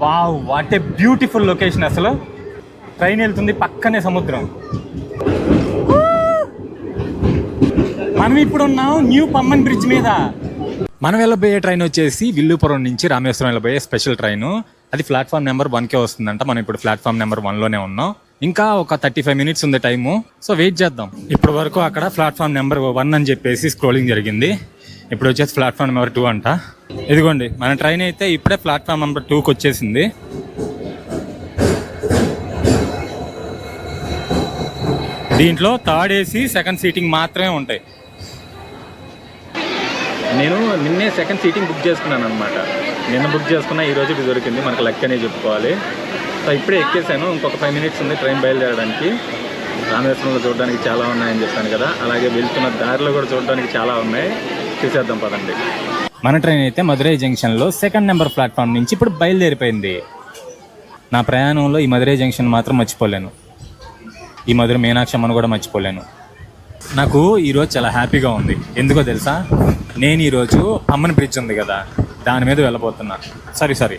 Wow what a beautiful location అసలు. Train వెళ్తుంది పక్కనే సముద్రం. మనం ఇప్పుడు ఉన్నాం న్యూ పమ్మన్ బ్రిడ్జ్ మీద. మనం వెళ్ళబోయే ట్రైన్ వచ్చేసి విల్లుపురం నుంచి రామేశ్వరం వెళ్ళబోయే స్పెషల్ ట్రైన్. అది ప్లాట్ఫామ్ నెంబర్ వన్కే వస్తుందంట. మనం ఇప్పుడు ప్లాట్ఫామ్ నెంబర్ వన్లోనే ఉన్నాం. ఇంకా ఒక థర్టీ ఫైవ్ మినిట్స్ ఉంది టైము. సో వెయిట్ చేద్దాం. ఇప్పటి వరకు అక్కడ ప్లాట్ఫామ్ నెంబర్ వన్ అని చెప్పేసి స్క్రోలింగ్ జరిగింది. ఇప్పుడు వచ్చేసి ప్లాట్ఫామ్ నెంబర్ టూ అంట. ఇదిగోండి మన ట్రైన్ అయితే ఇప్పుడే ప్లాట్ఫామ్ నెంబర్ టూకి వచ్చేసింది. దీంట్లో థర్డ్ ఏసీ సెకండ్ సీటింగ్ మాత్రమే ఉంటాయి. నేను నిన్నే సెకండ్ సీటింగ్ బుక్ చేసుకున్నాను అనమాట నిన్న బుక్ చేసుకున్నా ఈ రోజు ఇది దొరికింది. మనకు లెక్క అనే చెప్పుకోవాలి. సో ఇప్పుడే ఎక్కేసాను. ఇంకొక ఫైవ్ మినిట్స్ ఉంది ట్రైన్ బయలుదేరడానికి. రామేశ్వరంలో చూడడానికి చాలా ఉన్నాయని చెప్పాను కదా. అలాగే వెళ్తున్న దారిలో కూడా చూడడానికి చాలా ఉన్నాయి. చూసేద్దాం పదండి. మన ట్రైన్ అయితే మదురై జంక్షన్లో సెకండ్ నెంబర్ ప్లాట్ఫామ్ నుంచి ఇప్పుడు బయలుదేరిపోయింది. నా ప్రయాణంలో ఈ మధురై జంక్షన్ మాత్రం మర్చిపోలేను. ఈ మధుర మీనాక్షమ్మను కూడా మర్చిపోలేను. నాకు ఈరోజు చాలా హ్యాపీగా ఉంది. ఎందుకో తెలుసా? నేను ఈరోజు అమ్మన్ బ్రిడ్జ్ ఉంది కదా. దాని మీద వెళ్ళబోతున్నా. సారీ సారీ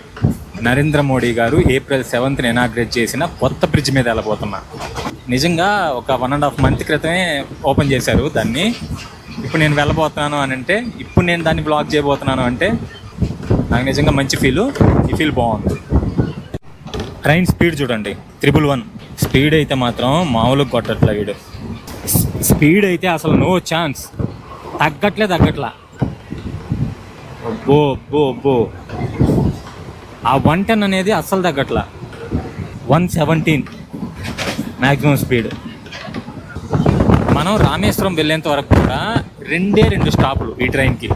నరేంద్ర మోడీ గారు ఏప్రిల్ సెవెంత్ని ఇనాగ్రేట్ చేసిన కొత్త బ్రిడ్జ్ మీద వెళ్ళబోతున్నా నిజంగా ఒక వన్ అండ్ హాఫ్ మంత్ క్రితమే ఓపెన్ చేశారు దాన్ని. ఇప్పుడు నేను వెళ్ళబోతున్నాను అని అంటే ఇప్పుడు నేను దాన్ని బ్లాక్ చేయబోతున్నాను అంటే నాకు నిజంగా మంచి ఫీలు ఈ ఫీల్ బాగుంది. ట్రైన్ స్పీడ్ చూడండి. త్రిబుల్ వన్ స్పీడ్ అయితే మాత్రం మామూలుగా కొట్టట్లే వీడు స్పీడ్ అయితే అసలు నో ఛాన్స్ తగ్గట్లే తగ్గట్లా. అబ్బో అబ్బో అబ్బో. ఆ వన్ టెన్ అనేది అస్సలు తగ్గట్లా. One seventeen maximum speed. మనం రామేశ్వరం వెళ్ళేంత వరకు కూడా రెండే రెండు స్టాపులు ఈ ట్రైన్కి.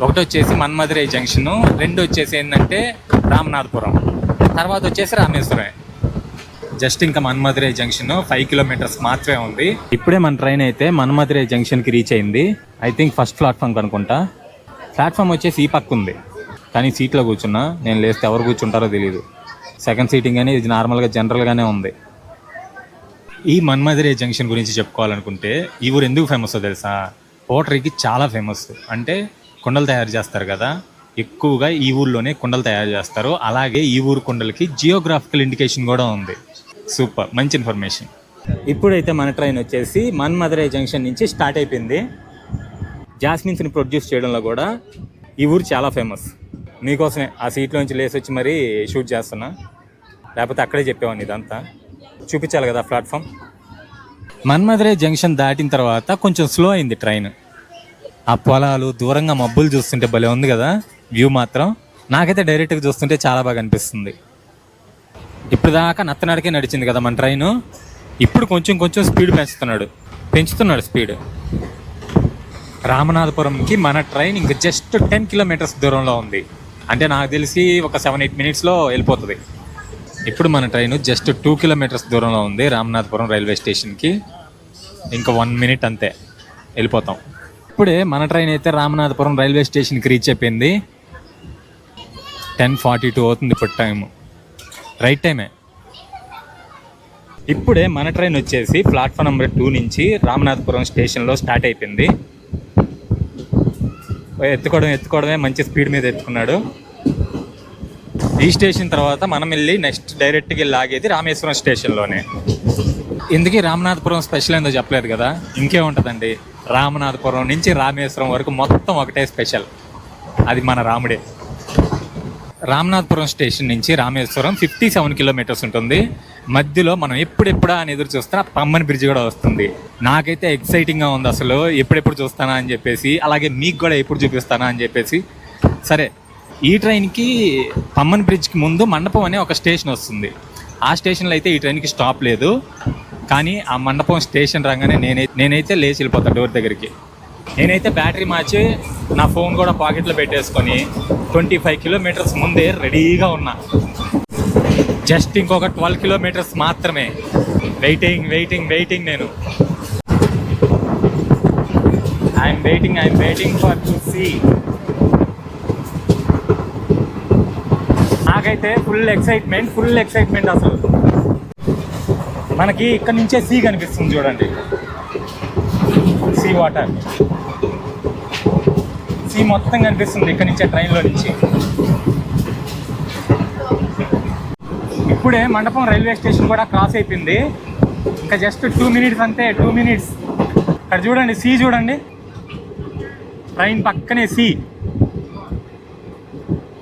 ఒకటి వచ్చేసి మన్మధురై జంక్షను రెండు వచ్చేసి ఏంటంటే రామనాథపురం. తర్వాత వచ్చేసి రామేశ్వరం జస్ట్ ఇంకా మన్మధురై జంక్షన్ ఫైవ్ కిలోమీటర్స్ మాత్రమే ఉంది. ఇప్పుడే మన ట్రైన్ అయితే మన్మధురై జంక్షన్కి రీచ్ అయింది. ఐ థింక్ ఫస్ట్ ప్లాట్ఫామ్ అనుకుంటా. ప్లాట్ఫామ్ వచ్చేసి ఈ పక్క ఉంది. కానీ సీట్లో కూర్చున్నా నేను లేస్తే ఎవరు కూర్చుంటారో తెలియదు సెకండ్ సీటింగ్ అని ఇది నార్మల్గా జనరల్గానే ఉంది. ఈ మన్మధురే జంక్షన్ గురించి చెప్పుకోవాలనుకుంటే ఈ ఊరు ఎందుకు ఫేమస్ తెలుసా? పోటరీకి చాలా ఫేమస్ అంటే కుండలు తయారు చేస్తారు కదా ఎక్కువగా ఈ ఊర్లోనే కుండలు తయారు చేస్తారు. అలాగే ఈ ఊరు కుండలకి జియోగ్రాఫికల్ ఇండికేషన్ కూడా ఉంది. సూపర్ మంచి ఇన్ఫర్మేషన్ ఇప్పుడైతే మన ట్రైన్ వచ్చేసి మన్మధురై జంక్షన్ నుంచి స్టార్ట్ అయిపోయింది. జాస్మిన్స్ని ప్రొడ్యూస్ చేయడంలో కూడా ఈ ఊరు చాలా ఫేమస్ మీకోసమే ఆ సీట్లోంచి లేసి వచ్చి మరీ షూట్ చేస్తున్నా. లేకపోతే అక్కడే చెప్పేవాడిని ఇదంతా. చూపించాలి కదా ప్లాట్ఫామ్. మన్మధురై జంక్షన్ దాటిన తర్వాత కొంచెం స్లో అయింది ట్రైన్. ఆ పొలాలు దూరంగా మబ్బులు చూస్తుంటే భలే ఉంది కదా వ్యూ మాత్రం. నాకైతే డైరెక్ట్గా చూస్తుంటే చాలా బాగా అనిపిస్తుంది. ఇప్పుడు దాకా నత్తనాడికే నడిచింది కదా మన ట్రైన్. ఇప్పుడు కొంచెం కొంచెం స్పీడ్ పెంచుతున్నాడు. పెంచుతున్నాడు స్పీడ్. రామనాథపురంకి మన ట్రైన్ ఇంక జస్ట్ టెన్ కిలోమీటర్స్ దూరంలో ఉంది. అంటే నాకు తెలిసి ఒక సెవెన్ ఎయిట్ మినిట్స్లో వెళ్ళిపోతుంది. ఇప్పుడు మన ట్రైన్ జస్ట్ టూ కిలోమీటర్స్ దూరంలో ఉంది రామనాథపురం రైల్వే స్టేషన్కి. ఇంకా వన్ మినిట్ అంతే వెళ్ళిపోతాం. ఇప్పుడే మన ట్రైన్ అయితే రామనాథపురం రైల్వే స్టేషన్కి రీచ్ అయిపోయింది. టెన్ ఫార్టీ టూ అవుతుంది ఇప్పుడు టైం రైట్ టైమే ఇప్పుడే మన ట్రైన్ వచ్చేసి ప్లాట్ఫామ్ నెంబర్ టూ నుంచి రామనాథపురం స్టేషన్లో స్టార్ట్ అయిపోయింది. ఎత్తుకోవడం ఎత్తుకోవడమే మంచి స్పీడ్ మీద ఎత్తుకున్నాడు. ఈ స్టేషన్ తర్వాత మనం వెళ్ళి నెక్స్ట్ డైరెక్ట్గా వెళ్ళి ఆగేది రామేశ్వరం స్టేషన్లోనే. ఇందుకే రామనాథపురం స్పెషల్ ఏందో చెప్పలేదు కదా? ఇంకే ఉంటుందండి. రామనాథపురం నుంచి రామేశ్వరం వరకు మొత్తం ఒకటే స్పెషల్. అది మన రాముడే. రామనాథపురం స్టేషన్ నుంచి రామేశ్వరం ఫిఫ్టీ సెవెన్ కిలోమీటర్స్ ఉంటుంది. మధ్యలో మనం ఎప్పుడెప్పుడా అని ఎదురు ఆ పమ్మన్ బ్రిడ్జ్ కూడా వస్తుంది. నాకైతే ఎక్సైటింగ్గా ఉంది అసలు. ఎప్పుడెప్పుడు చూస్తానా అని చెప్పేసి అలాగే మీకు కూడా ఎప్పుడు చూపిస్తానా అని చెప్పేసి. సరే ఈ ట్రైన్కి పమ్మన్ బ్రిడ్జ్కి ముందు మండపం అనే ఒక స్టేషన్ వస్తుంది. ఆ స్టేషన్లో అయితే ఈ ట్రైన్కి స్టాప్ లేదు. కానీ ఆ మండపం స్టేషన్ రాగానే నేనైతే నేనైతే లేచి వెళ్ళిపోతాను డోర్ దగ్గరికి. నేనైతే బ్యాటరీ మార్చి నా ఫోన్ కూడా పాకెట్లో పెట్టేసుకొని ట్వంటీ ఫైవ్ కిలోమీటర్స్ ముందే రెడీగా ఉన్నా. జస్ట్ ఇంకొక ట్వెల్వ్ కిలోమీటర్స్ మాత్రమే. వెయిటింగ్ వెయిటింగ్ వెయిటింగ్ నేను. I'm waiting I'm waiting for to see నాకైతే ఫుల్ ఎక్సైట్మెంట్ ఫుల్ ఎక్సైట్మెంట్ అసలు. మనకి ఇక్కడ నుంచే సీ కనిపిస్తుంది చూడండి. సీ వాటర్ సీ మొత్తం కనిపిస్తుంది ఇక్కడ నుంచే ట్రైన్లో నుంచి. ఇప్పుడే మండపం రైల్వే స్టేషన్ కూడా క్రాస్ అయిపోయింది. ఇంకా జస్ట్ టూ మినిట్స్ అంతే టూ మినిట్స్ ఇక్కడ చూడండి సీ చూడండి. ట్రైన్ పక్కనే see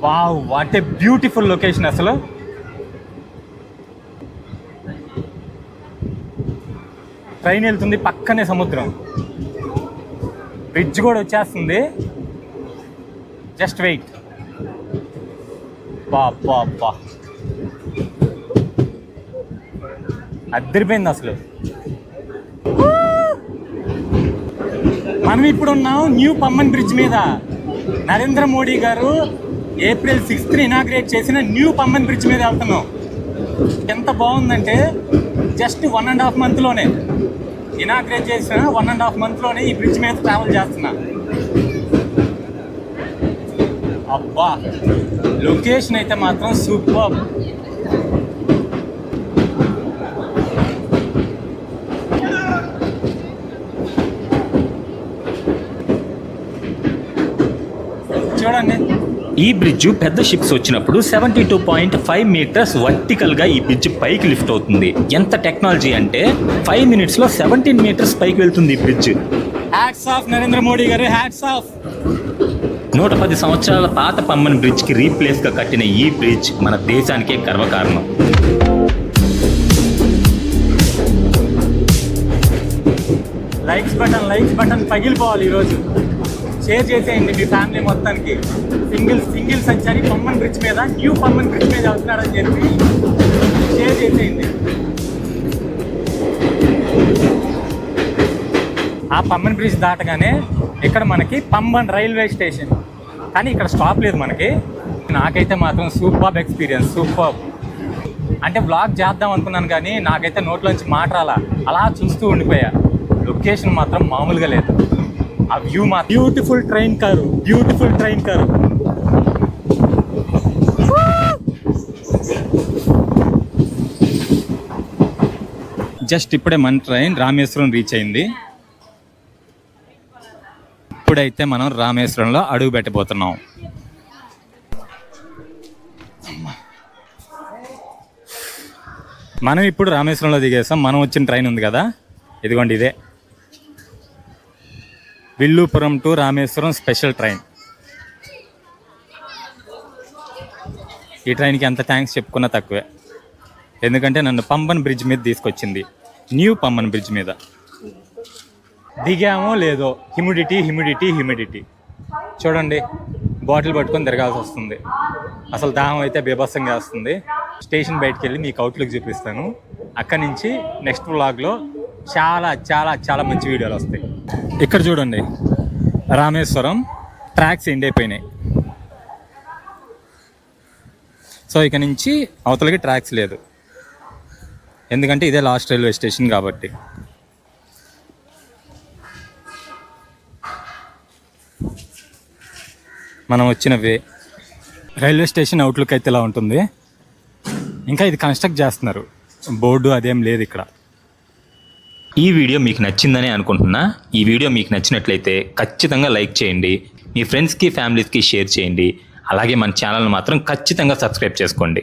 wow what a beautiful location అసలు. ట్రైన్ వెళ్తుంది పక్కనే సముద్రం. బ్రిడ్జ్ కూడా వచ్చేస్తుంది. Just wait. బా బా బా. అద్దరిపోయింది అసలు. మనం ఇప్పుడు ఉన్నాం న్యూ పమ్మన్ బ్రిడ్జ్ మీద. నరేంద్ర మోడీ గారు ఏప్రిల్ సిక్స్త్ ఇనాగ్రేట్ చేసిన న్యూ పమ్మన్ బ్రిడ్జ్ మీద వెళ్తున్నాం. ఎంత బాగుందంటే జస్ట్ వన్ అండ్ హాఫ్ మంత్లోనే. ఇనాగ్రేట్ చేసిన వన్ అండ్ హాఫ్ మంత్లోనే ఈ బ్రిడ్జ్ మీద ట్రావెల్ చేస్తున్నా. అబ్బా. లొకేషన్ అయితే మాత్రం సూపర్. చూడండి. ఈ బ్రిడ్జ్ పెద్ద షిప్స్ వచ్చినప్పుడు seventy two point five metres వర్టికల్గా ఈ బ్రిడ్జ్ పైకి లిఫ్ట్ అవుతుంది. ఎంత టెక్నాలజీ అంటే ఫైవ్ మినిట్స్లో సెవెంటీన్ మీటర్స్ పైకి వెళ్తుంది ఈ bridge. Hats off Narendra Modi గారు హ్యాట్స్ ఆఫ్ నూట పది సంవత్సరాల పాత పమ్మన్ బ్రిడ్జ్కి రీప్లేస్గా కట్టిన ఈ బ్రిడ్జ్ మన దేశానికే గర్వకారణం. లైక్స్ బటన్ లైక్స్ బటన్ పగిలిపోవాలి ఈరోజు. షేర్ చేసేయండి మీ ఫ్యామిలీ మొత్తానికి. Single single Sanchari Pamban bridge మీద న్యూ పమ్మన్ బ్రిడ్జ్ మీద వెళ్తున్నాడని చెప్పి షేర్ చేసేయండి. ఆ పమ్మన్ బ్రిడ్జ్ దాటగానే ఇక్కడ మనకి పంబన్ రైల్వే స్టేషన్. కానీ ఇక్కడ స్టాప్ లేదు మనకి. నాకైతే మాత్రం సూపర్ ఎక్స్పీరియన్స్ సూపర్ అంటే బ్లాగ్ చేద్దాం అనుకున్నాను కానీ నాకైతే నోట్లోంచి మాట రాలా. అలా చూస్తూ ఉండిపోయా. లొకేషన్ మాత్రం మామూలుగా లేదు. ఆ వ్యూ మా beautiful train car beautiful train car just ఇప్పుడే మన ట్రైన్ రామేశ్వరం రీచ్ అయింది. ఇప్పుడైతే మనం రామేశ్వరంలో అడుగు పెట్టబోతున్నాం. మనం ఇప్పుడు రామేశ్వరంలో దిగేసాం. మనం వచ్చిన ట్రైన్ ఉంది కదా? ఇదిగోండి ఇదే. Villupuram to Rameswaram special train. ఈ ట్రైన్కి ఎంత థ్యాంక్స్ చెప్పుకున్నా తక్కువే. ఎందుకంటే నన్ను పంబన్ బ్రిడ్జ్ మీద తీసుకొచ్చింది. న్యూ పంబన్ బ్రిడ్జ్ మీద. దిగామో లేదో హ్యూమిడిటీ హ్యూమిడిటీ హ్యూమిడిటీ చూడండి బాటిల్ పట్టుకొని తిరగాల్సి వస్తుంది. అసలు దాహం అయితే బీభత్సంగా వస్తుంది. స్టేషన్ బయటికి వెళ్ళి మీకు అవుట్లుక్ చూపిస్తాను. అక్కడి నుంచి నెక్స్ట్ వ్లాగ్లో చాలా చాలా చాలా మంచి వీడియోలు వస్తాయి. ఇక్కడ చూడండి రామేశ్వరం ట్రాక్స్ ఎండ్ అయిపోయినాయి. సో ఇక నుంచి అవతలకి ట్రాక్స్ లేదు. ఎందుకంటే ఇదే లాస్ట్ రైల్వే స్టేషన్ కాబట్టి. మనం వచ్చిన వే రైల్వే స్టేషన్ అవుట్లుక్ అయితే ఇలా ఉంటుంది. ఇంకా ఇది కన్స్ట్రక్ట్ చేస్తున్నారు. బోర్డు అదేం లేదు ఇక్కడ. ఈ వీడియో మీకు నచ్చిందని అనుకుంటున్నా. ఈ వీడియో మీకు నచ్చినట్లయితే ఖచ్చితంగా లైక్ చేయండి. మీ ఫ్రెండ్స్కి ఫ్యామిలీస్కి షేర్ చేయండి. అలాగే మన ఛానల్ మాత్రం ఖచ్చితంగా సబ్స్క్రైబ్ చేసుకోండి.